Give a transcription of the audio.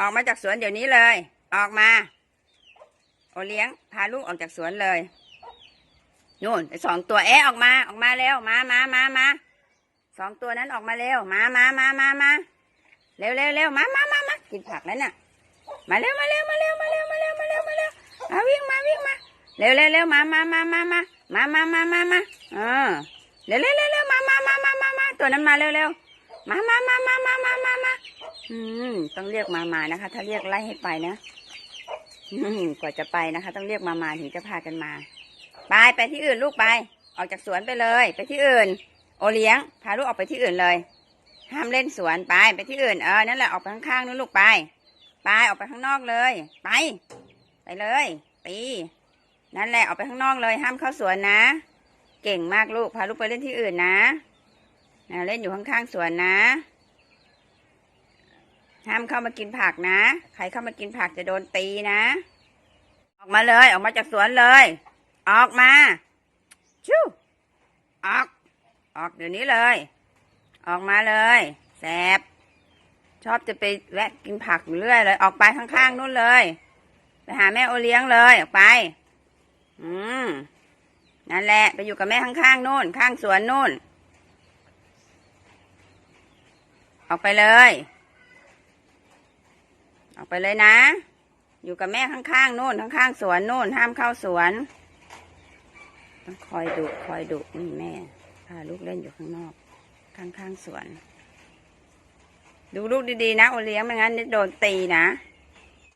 ออกมาจากสวนเดี๋ยวนี้เลย ออกมา โอเลี้ยง พาลูกออกจากสวนเลยนู่นสองตัวเอ๊ะออกมา ออกมาเร็ว มามามามาสองตัวนั้นออกมาเร็ว มามามามามาเร็วเร็วเร็วมามามามากินผักแล้วน่ะ มาเร็วมาเร็วมาเร็วมาเร็วมาเร็วมาเร็วมาเร็วมาวิ่งมาวิ่งมา เร็วเร็วเร็วมามามามามามามามามามาเออเร็วเร็วเร็วเร็วมามามามามามาตัวนั้นมาเร็วเร็ว มามามามามามามามาอืม ต้องเรียกมามานะคะ ถ้าเรียกไล่ให้ไปนะอืมกว่าจะไปนะคะ ต้องเรียกมามาถึงจะพากันมา ไปไปที่อื่นลูกไป ออกจากสวนไปเลย ไปที่อื่น โอเลี้ยง พาลูกออกไปที่อื่นเลย ห้ามเล่นสวนไป ไปที่อื่น เออ นั่นแหละออกไปข้างๆนู้นลูกไป ไปออกไปข้างนอกเลย ไป ไปเลย ปี นั่นแหละออกไปข้างนอกเลย ห้ามเข้าสวนนะ เก่งมากลูก พาลูกไปเล่นที่อื่นนะ นะเล่นอยู่ข้างๆสวนนะ ห้ามเข้ามากินผักนะ ใครเข้ามากินผักจะโดนตีนะ ออกมาเลย ออกมาจากสวนเลย ออกมา ชูออก ออกเดี๋ยวนี้เลย ออกมาเลยแสบ ชอบจะไปแวะกินผักอยู่เรื่อยเลย ออกไปข้างๆนู่นเลย ไปหาแม่โอเลี้ยงเลย ออกไป อืมนั่นแหละ ไปอยู่กับแม่ข้างๆนู่น ข้างสวนนู่น ออกไปเลย ออกไปเลยนะ อยู่กับแม่ข้างๆนู่นข้างๆสวนนู่นห้ามเข้าสวน ต้องคอยดุคอยดุนี่แม่พาลูกเล่นอยู่ข้างนอก ข้างๆสวน ดูลูกดีๆนะโอเลี้ยงไม่งั้นโดนตีนะ